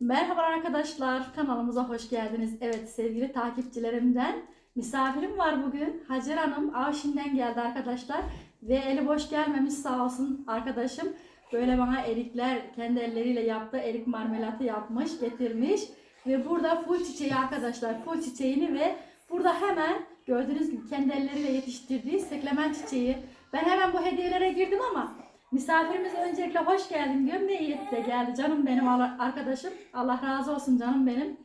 Merhaba arkadaşlar, kanalımıza hoş geldiniz. Evet sevgili takipçilerimden misafirim var bugün. Hacer Hanım Avşin'den geldi arkadaşlar. Ve eli boş gelmemiş sağ olsun arkadaşım. Böyle bana erikler kendi elleriyle yaptı. Erik marmelatı yapmış, getirmiş. Ve burada full çiçeği arkadaşlar, full çiçeğini ve burada hemen gördüğünüz gibi kendi elleriyle yetiştirdiği seklemen çiçeği. Ben hemen bu hediyelere girdim ama Misafirimiz öncelikle hoş geldin diyorum. Ne iyi etti de geldi canım benim arkadaşım. Allah razı olsun canım benim.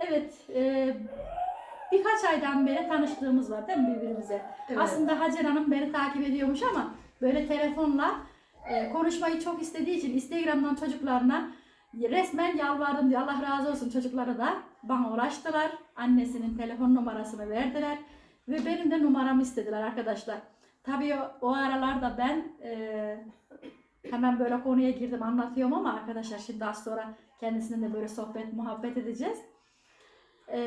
Evet, e, birkaç aydan beri tanıştığımız var değil mi birbirimize? Evet. Aslında Hacer Hanım beni takip ediyormuş ama böyle telefonla e, konuşmayı çok istediği için Instagram'dan çocuklarına resmen yalvardım diyor. Allah razı olsun çocuklara da bana ulaştılar. Annesinin telefon numarasını verdiler. Ve benim de numaramı istediler arkadaşlar. Tabii o, aralarda ben e, hemen böyle konuya girdim anlatıyorum ama arkadaşlar şimdi az sonra kendisininle de böyle sohbet muhabbet edeceğiz. E,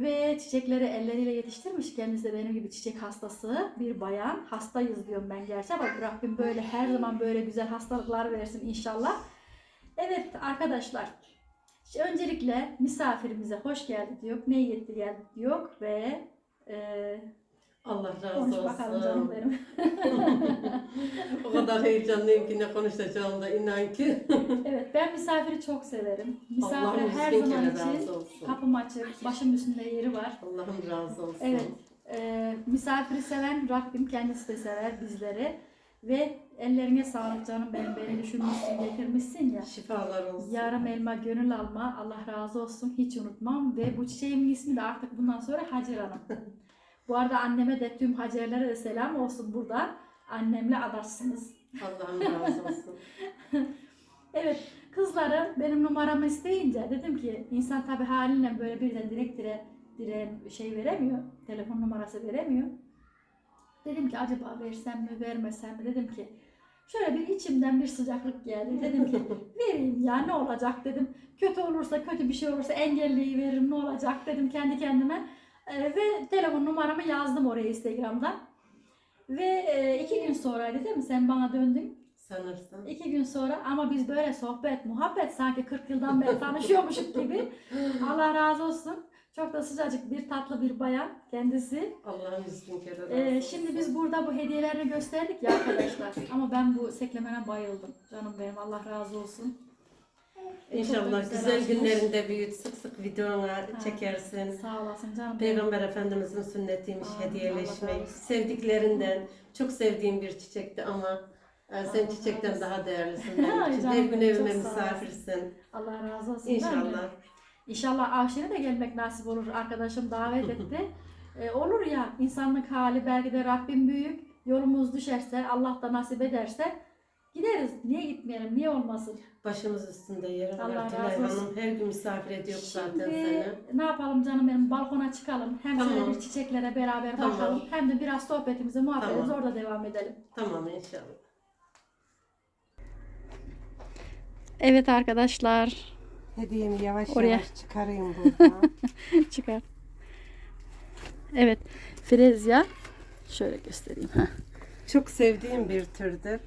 ve çiçekleri elleriyle yetiştirmiş. Kendisi de benim gibi çiçek hastası bir bayan. Hastayız diyorum ben gerçi ama Rabbim böyle her zaman böyle güzel hastalıklar versin inşallah. Evet arkadaşlar. öncelikle misafirimize hoş geldi diyor. Ne iyi etti geldi diyor ve Konuş bakalım canım benim. o kadar heyecanlıyım ki ne konuşacağım da inan ki. Evet ben misafiri çok severim. Misafire her zaman için kapım açık, başım üstünde yeri var. Allah'ım razı olsun. Evet. E, misafiri seven Rabbim kendisi de sever bizleri. Ve ellerine sağlık canım benim beni düşünmüşsün getirmişsin ya. Şifalar olsun. Yarım elma gönül alma Allah razı olsun hiç unutmam ve bu çiçeğimin ismi de artık bundan sonra Hacer Hanım. bu arada anneme de tüm Hacerlere de selam olsun burada. Annemle adaşsınız. Allah'ım razı olsun. Evet kızları benim numaramı isteyince dedim ki insan tabi haliyle böyle birden direkt dire, dire şey veremiyor. Telefon numarası veremiyor. Dedim ki acaba versem mi vermesem mi dedim ki şöyle bir içimden bir sıcaklık geldi. Dedim ki vereyim ya ne olacak dedim. Kötü olursa kötü bir şey olursa engelleyi veririm ne olacak dedim kendi kendime. Ee, ve telefon numaramı yazdım oraya Instagram'dan. Ve e, iki gün sonraydı değil mi sen bana döndün. Sanırsın. İki gün sonra ama biz böyle sohbet, muhabbet sanki 40 yıldan beri tanışıyormuşuk gibi. Allah razı olsun. Çok da sıcacık bir tatlı bir bayan kendisi. Allah'ım yüz bin kere Ee, şimdi biz burada bu hediyelerini gösterdik ya arkadaşlar. Ama ben bu seklemene bayıldım. Canım benim Allah razı olsun. Da İnşallah güzel açmış. günlerinde büyüt sık sık videona çekersin. Sağ olasın canım. Peygamber Efendimizin sünnetiymiş. Allah hediyeleşmek. Sevdiklerinden çok sevdiğim bir çiçekti ama e, sen Allah çiçekten razı daha değerlisin benim için. Her gün evime misafirsin. Allah razı olsun. İnşallah. İnşallah Avşin'e de gelmek nasip olur. Arkadaşım davet etti. Ee, olur ya insanlık hali belki de Rabbim büyük. Yolumuz düşerse Allah da nasip ederse gideriz. Niye gitmeyelim? Niye olmasın? Başımız üstünde yerin Allah var. Tülay razı olsun. Hanım her gün misafir ediyor zaten seni. Şimdi ne yapalım canım benim balkona çıkalım. Hem şöyle Tamam. bir çiçeklere beraber Tamam. bakalım. Hem de biraz sohbetimize muhabbetimize Tamam. orada devam edelim. Tamam inşallah. Evet arkadaşlar. Hediyemi yavaş Oraya. yavaş çıkarayım buradan. Çıkar. Evet. Frezya. Şöyle göstereyim. Çok sevdiğim bir türdür.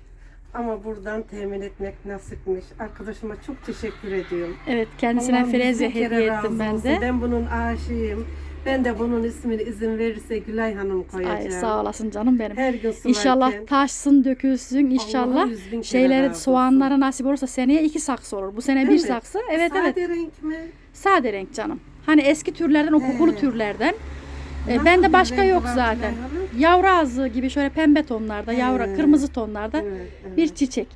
Ama buradan temin etmek nasipmiş. Arkadaşıma çok teşekkür ediyorum. Evet kendisine Allah'ım bin kere hediye razı ettim ben olsun. de. Ben bunun aşığıyım. Ben de bunun ismini izin verirse Gülay Hanım koyacağım. Ay sağ olasın canım benim. Her gün sularken. İnşallah taşsın dökülsün inşallah. yüz bin kere Şeyleri razı soğanlara nasip olursa seneye iki saksı olur. Bu sene bir Evet. saksı. Evet evet. Sade renk mi? Sade renk canım. Hani eski türlerden o kokulu türlerden. E, Nasıl bende başka yok zaten. Yavru ağzı gibi şöyle pembe tonlarda, yavru kırmızı tonlarda Evet, evet. bir çiçek.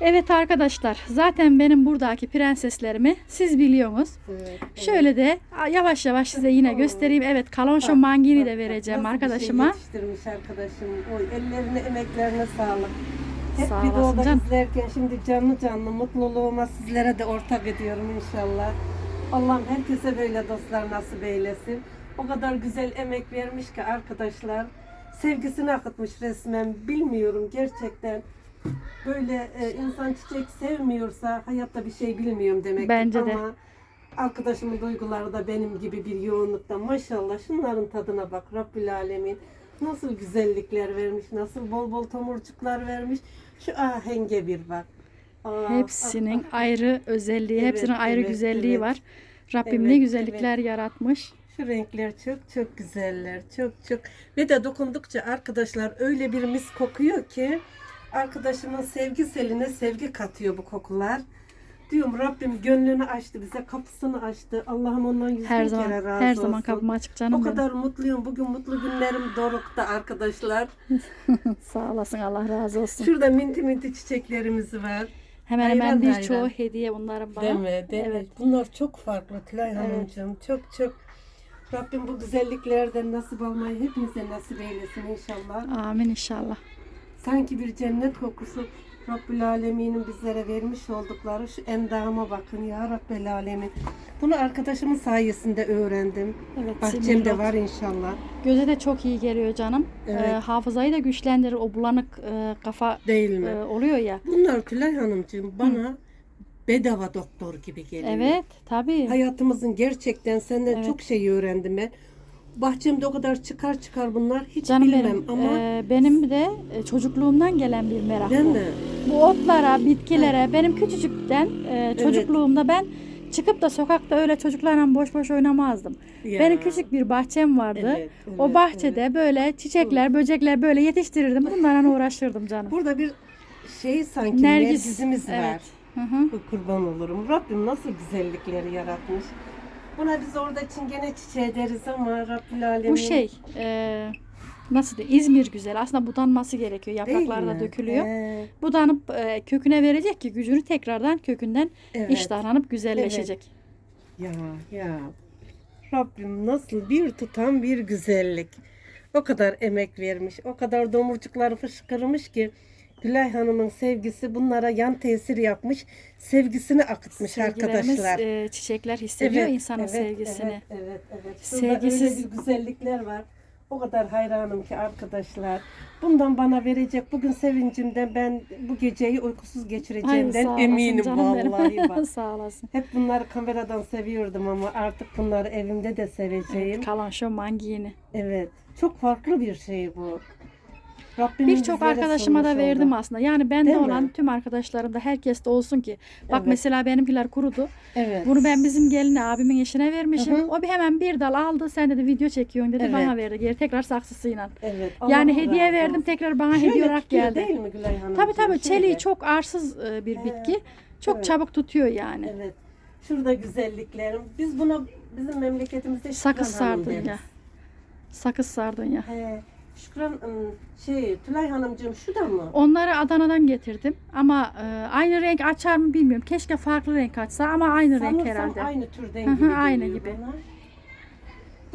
Evet arkadaşlar zaten benim buradaki prenseslerimi siz biliyorsunuz. Evet, evet. Şöyle de yavaş yavaş size yine göstereyim. Evet kalonşo Bak, mangini bak, de bak. vereceğim Nasıl bir arkadaşıma. Şey yetiştirmiş arkadaşım. Oy ellerine emeklerine sağlık. Hep Sağ videoda canım. izlerken şimdi canlı canlı mutluluğuma sizlere de ortak ediyorum inşallah. Allah'ım herkese böyle dostlar nasip eylesin. O kadar güzel emek vermiş ki arkadaşlar. Sevgisini akıtmış resmen. Bilmiyorum gerçekten. Böyle e, insan çiçek sevmiyorsa hayatta bir şey bilmiyorum demek. Bence de. Ama arkadaşımın duyguları da benim gibi bir yoğunlukta. Maşallah şunların tadına bak Rabbül Alemin. Nasıl güzellikler vermiş, nasıl bol bol tomurcuklar vermiş. Şu ahenge bir bak. Aa, Hepsinin ah, ah. ayrı özelliği, Evet, hepsinin ayrı evet, güzelliği evet. var. Rabbim ne Evet, güzellikler yaratmış. Şu renkler çok çok güzeller. Çok çok. Ve de dokundukça arkadaşlar öyle bir mis kokuyor ki arkadaşımın sevgi seline sevgi katıyor bu kokular. Diyorum Rabbim gönlünü açtı bize, kapısını açtı. Allah'ım ondan yüz Her bin zaman kere razı her olsun. zaman kapım açık O canım benim. kadar mutluyum. Bugün mutlu günlerim dorukta arkadaşlar. Sağ olasın Allah razı olsun. Şurada minti minti çiçeklerimiz var. Hemen hemen hayran birçoğu hayran. hediye bunların bana. Değil mi? Değil mi? Evet. Bunlar çok farklı Tülay Evet. Hanımcığım. Çok çok. Rabbim bu güzelliklerden nasip almayı hepimize nasip eylesin inşallah. Amin inşallah. Sanki bir cennet kokusu Rabbül Alemin'in bizlere vermiş oldukları şu endama bakın ya Rabbel Alemin. Bunu arkadaşımın sayesinde öğrendim. Evet. Bahçemde var inşallah. Göze de çok iyi geliyor canım. Evet. Ee, hafızayı da güçlendirir. O bulanık e, kafa Değil mi? e, oluyor ya. Bunlar Tülay Hanımcığım bana bedava doktor gibi geliyor. Evet, tabii. Hayatımızın gerçekten senden Evet. çok şey öğrendim ben. Bahçemde o kadar çıkar çıkar bunlar hiç Canım bilmem benim. ama e, benim de e, çocukluğumdan gelen bir merak değil bu. mi? Bu otlara, bitkilere benim küçücükten e, çocukluğumda ben çıkıp da sokakta öyle çocuklarla boş boş oynamazdım. Ya. Benim küçük bir bahçem vardı. Evet, o evet, bahçede evet. böyle çiçekler, böcekler böyle yetiştirirdim. Bunlarla uğraşırdım canım. Burada bir şey sanki Nergis. nergisimiz var. Evet. Hı hı. Kurban olurum. Rabbim nasıl güzellikleri yaratmış. Buna biz orada çingene çiçeği deriz ama Rabbül Alemin. Bu şey e, nasıl diyeyim İzmir güzel. Aslında budanması gerekiyor. Değil Yaprakları da mi? dökülüyor. Ee, Budanıp e, köküne verecek ki gücünü tekrardan kökünden evet. iştahlanıp güzelleşecek. Ya ya. Rabbim nasıl bir tutan bir güzellik. O kadar emek vermiş. O kadar domurcukları fışkırmış ki Gülay Hanım'ın sevgisi bunlara yan tesir yapmış. Sevgisini akıtmış arkadaşlar. e, çiçekler hissediyor insanın sevgisini. Evet, evet, evet. Sevgisiz- öyle bir güzellikler var. O kadar hayranım ki arkadaşlar. Bundan bana verecek bugün sevincimden ben bu geceyi uykusuz Ay, geçireceğimden olasın eminim vallahi bak. sağ olasın. Hep bunları kameradan seviyordum ama artık bunları evimde de seveceğim. Kalan şu mangiyini. Evet. Çok farklı bir şey bu. Birçok arkadaşıma da verdim olduğu- aslında. Yani bende Değil mi? olan tüm arkadaşlarım da herkes de olsun ki. Bak Evet. mesela benimkiler kurudu. Evet. Bunu ben bizim geline abimin eşine vermişim. Hı hı. O bir hemen bir dal aldı. Sen dedi video çekiyorsun dedi. Evet. Bana verdi. Geri tekrar saksısıyla. Evet. Yani Allah hediye razı verdim tekrar bana Şöyle hediye olarak geldi. Değil mi Gülay Hanım? Tabii tabii çeliği çok arsız e, bir bitki. Çok Evet. çabuk tutuyor yani. Evet. Şurada güzelliklerim. Biz buna bizim memleketimizde Sakız sardunya. Sakız sardunya. He. Şükran şey Tülay Hanımcığım şu da mı? Onları Adana'dan getirdim ama e, aynı renk açar mı bilmiyorum. Keşke farklı renk açsa ama aynı renk Sanırsam herhalde. aynı türden gibi aynı gibi. bana.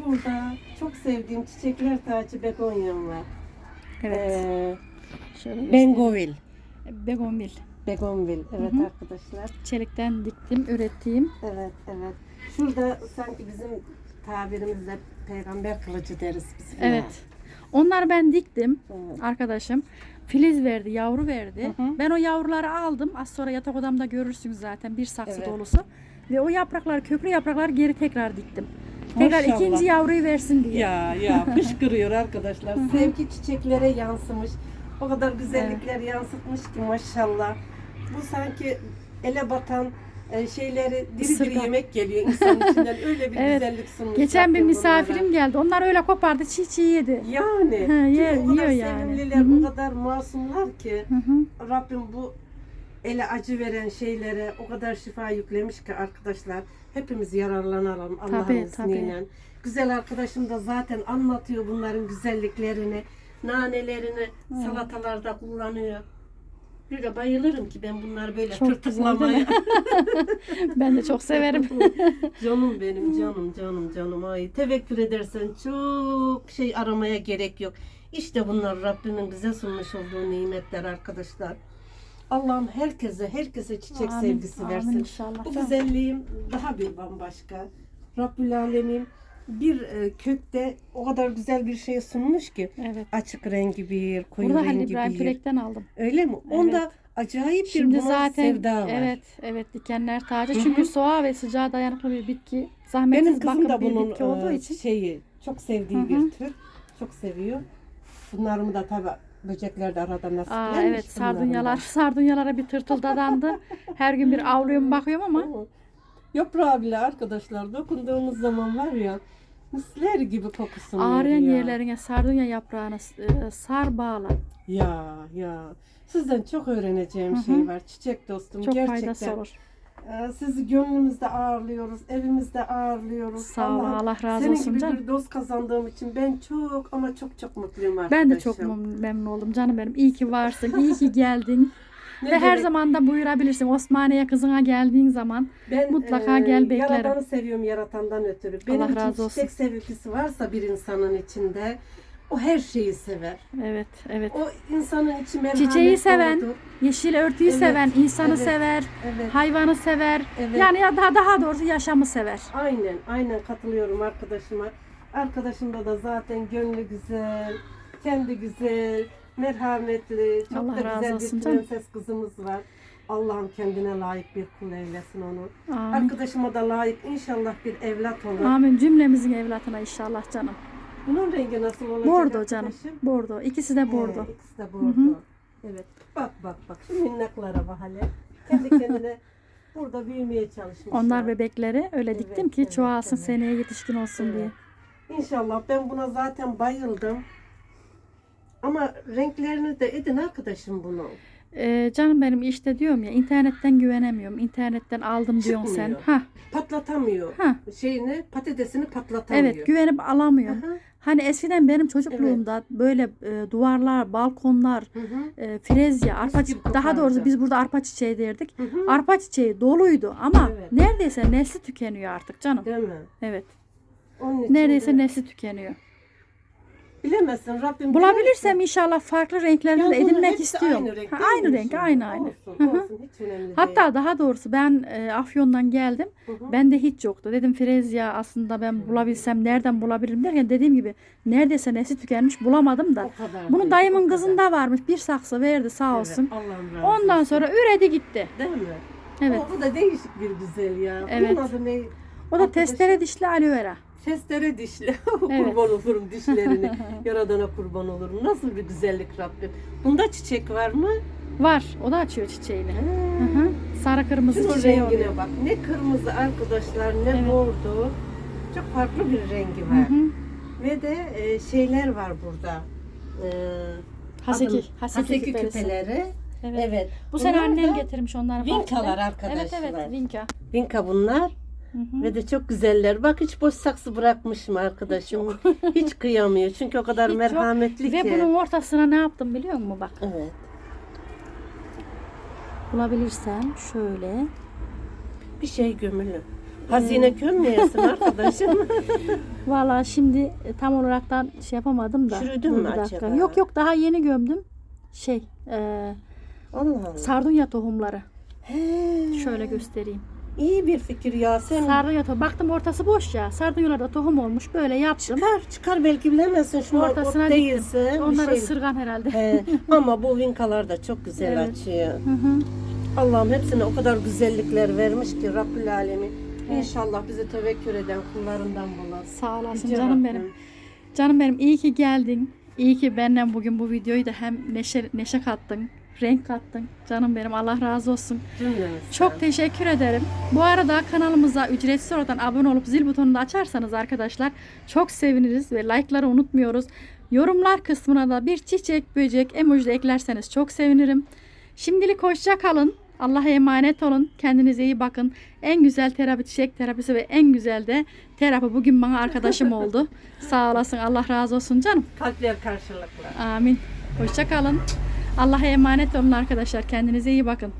Burada çok sevdiğim çiçekler tacı begonyam var. Evet. Ee, Şöyle. Bengovil. Begonvil. Begonvil. Evet Hı hı. arkadaşlar. Çelikten diktim, ürettiğim. Evet, evet. Şurada sanki bizim tabirimizle peygamber kılıcı deriz biz. Evet. Onları ben diktim Evet. arkadaşım. Filiz verdi, yavru verdi. Hı hı. Ben o yavruları aldım. Az sonra yatak odamda görürsünüz zaten bir saksı Evet. dolusu. Ve o yapraklar, köklü yapraklar geri tekrar diktim. Tekrar Maşallah. ikinci yavruyu versin diye. Ya ya fışkırıyor arkadaşlar. Sevgi çiçeklere yansımış. O kadar güzellikler yansıtmış ki maşallah. Bu sanki ele batan e, şeyleri diri diri Isırgan. yemek geliyor insanın içinden. Öyle bir Evet. güzellik sunmuş. Geçen bir misafirim bunlara. geldi. Onlar öyle kopardı, çiğ çiğ yedi. Yani. Ha, yer- o kadar yiyor yani. sevimliler, Hı hı. o kadar masumlar ki Hı hı. Rabbim bu ele acı veren şeylere o kadar şifa yüklemiş ki arkadaşlar hepimiz yararlanalım Allah'ın Tabii, izniyle. Güzel arkadaşım da zaten anlatıyor bunların güzelliklerini, nanelerini salatalarda kullanıyor. Bir de bayılırım ki ben bunları böyle Çok tırtıklamaya. Ben de çok severim. canım benim canım canım canım ay tevekkül edersen çok şey aramaya gerek yok. İşte bunlar Rabbimin bize sunmuş olduğu nimetler arkadaşlar. Allah'ım herkese herkese çiçek Amin, sevgisi amin versin. inşallah. Bu güzelliğim daha bir bambaşka. Rabbül Alemin bir e, kökte o kadar güzel bir şey sunmuş ki Evet. açık rengi bir, koyu Burada Halil rengi İbrahim bir. Türek'ten aldım. Öyle mi? Onda acayip bir Şimdi zaten sevda var. evet evet dikenler tacı. Hı hı. Çünkü soğuğa ve sıcağa dayanıklı bir bitki. Benim Zahmetsiz kızım bakım da bir bunun bitki olduğu e, için. şeyi çok sevdiği bir tür. Çok seviyor. Bunlarımı da tabii Böcekler de arada nasıl Aa, evet sardunyalar, sardunyalara bir tırtıl dadandı. Her gün bir avlıyorum bakıyorum ama Yaprağı bile arkadaşlar dokunduğunuz zaman var ya misler gibi kokusunu ağrıyan yerlerine sardunya yaprağını e, sar bağla. Ya ya sizden çok öğreneceğim Hı hı. şey var çiçek dostum Çok gerçekten. faydası olur. Ee, Sizi gönlümüzde ağırlıyoruz, evimizde ağırlıyoruz. Sağ ol, Allah'ım, Allah razı Senin olsun gibi canım. bir dost kazandığım için ben çok ama çok çok mutluyum arkadaşım. Ben de çok mem- memnun oldum canım benim. İyi ki varsın, iyi ki geldin. Ne Ve her demek? zaman da buyurabilirsin. Osmaniye kızına geldiğin zaman ben, mutlaka e, gel beklerim. Yaradanı seviyorum yaratandan ötürü. Benim Allah için razı çiçek sevgisi varsa bir insanın içinde o her şeyi sever. evet, evet. O insanın içi merhamet Çiçeği seven, doludur. yeşil örtüyü Evet, seven, insanı evet, sever, Evet. hayvanı sever. Evet. Yani ya daha daha doğrusu yaşamı sever. Aynen, aynen katılıyorum arkadaşıma. Arkadaşımda da zaten gönlü güzel, kendi güzel, merhametli, çok Allah da razı güzel olsun bir canım. prenses kızımız var. Allah'ım kendine layık bir kul eylesin onu. Amin. Arkadaşıma da layık inşallah bir evlat olur. Amin. Cümlemizin evlatına inşallah canım. Bunun rengi nasıl olacak Bordo canım. arkadaşım? Bordo. İkisi de bordo. He, ikisi de bordo. Evet. Bak bak bak şu minnaklara bak hele. Kendi kendine burada büyümeye çalışmışlar. Onlar bebekleri öyle Evet, diktim ki evet, çoğalsın evet. seneye yetişkin olsun diye. İnşallah ben buna zaten bayıldım. Ama renklerini de edin arkadaşım bunu. Ee, canım benim işte diyorum ya internetten güvenemiyorum. İnternetten aldım diyorsun sen. Çıkmıyor. Ha, Patlatamıyor. ha. Şeyini patatesini patlatamıyor. Evet güvenip alamıyorum. Aha, Hani eskiden benim çocukluğumda böyle e, duvarlar, balkonlar, hı hı, e, frezya, arpa gibi çi- daha doğrusu biz burada arpa çiçeği derdik. hı hı. Arpa çiçeği doluydu ama Evet. neredeyse nesli tükeniyor artık canım. Değil mi? Evet. Onun için Neredeyse de nesli tükeniyor. Bilemezsin Rabbim. Bulabilirsem inşallah farklı renklerini de edinmek istiyorum. Aynı renk, Ha, değil aynı renk, aynı aynı. Olsun, olsun, hiç önemli Hatta daha doğrusu ben e, Afyon'dan geldim. değil. Hı hı. Bende hiç yoktu. Dedim Frezya aslında ben bulabilsem nereden bulabilirim derken dediğim gibi neredeyse nesli tükenmiş bulamadım da. O Bunu değil, dayımın o kızında varmış. Bir saksı verdi sağ Evet, olsun. Razı Ondan olsun. sonra üredi gitti. Değil mi? Evet. O, bu da değişik bir güzel ya. Evet. Bunun adı ne? O da Arkadaşım- testere dişli aloe vera. Testere dişli. Evet. kurban olurum dişlerini. Yaradana kurban olurum. Nasıl bir güzellik Rabbim. Bunda çiçek var mı? Var. O da açıyor çiçeğini. Hı hı. Sarı kırmızı Şunun çiçeği rengine oluyor. bak. Ne kırmızı arkadaşlar ne Evet. bordo. Çok farklı bir rengi Hı var. hı. Ve de e, şeyler var burada. E, Haseki. adım- Haseki, haseki küpeleri. Evet. Evet. Bu sene annem getirmiş onları. Vinkalar arkadaşlar. Evet evet vinka. Vinka bunlar. Hı hı. Ve de çok güzeller. Bak hiç boş saksı bırakmışım arkadaşım. Hiç, kıyamıyor. Çünkü o kadar Hiç yok. merhametli Ve ki. bunun ortasına ne yaptım biliyor musun bak. Evet. Bulabilirsem şöyle. Bir şey gömülü. Hazine gömmeyesin arkadaşım. Valla şimdi e, tam olaraktan şey yapamadım da. Çürüdü Dur mü acaba? Yok yok daha yeni gömdüm. Şey e, Allah Allah. sardunya tohumları. He, Şöyle göstereyim. İyi bir fikir ya. Sen Sardunya tohum. Baktım ortası boş ya. Sardunyalarda tohum olmuş. Böyle yaptım. çıkar çıkar belki bilemezsin. Şunu Ortasına ot değilse. Onlar şey. ısırgan herhalde. He, ama bu vinkalar da çok güzel Evet. açıyor. Hı hı. Allah'ım hepsine o kadar güzellikler vermiş ki Rabbül Alemin. Evet. İnşallah bizi tevekkül eden kullarından bular. Sağ olasın Yüce canım Rabbim. benim. Canım benim iyi ki geldin. İyi ki benden bugün bu videoyu da hem neşe, neşe kattın, renk kattın. Canım benim Allah razı olsun. Çok teşekkür ederim. Bu arada kanalımıza ücretsiz oradan abone olup zil butonunu da açarsanız arkadaşlar çok seviniriz ve like'ları unutmuyoruz. Yorumlar kısmına da bir çiçek, böcek, emoji de eklerseniz çok sevinirim. Şimdilik hoşça kalın. Allah'a emanet olun. Kendinize iyi bakın. En güzel terapi çiçek terapisi ve en güzel de terapi bugün bana arkadaşım oldu. Sağ olasın. Allah razı olsun canım. Kalpler karşılıklı. Amin. Hoşça kalın. Allah'a emanet olun arkadaşlar. Kendinize iyi bakın.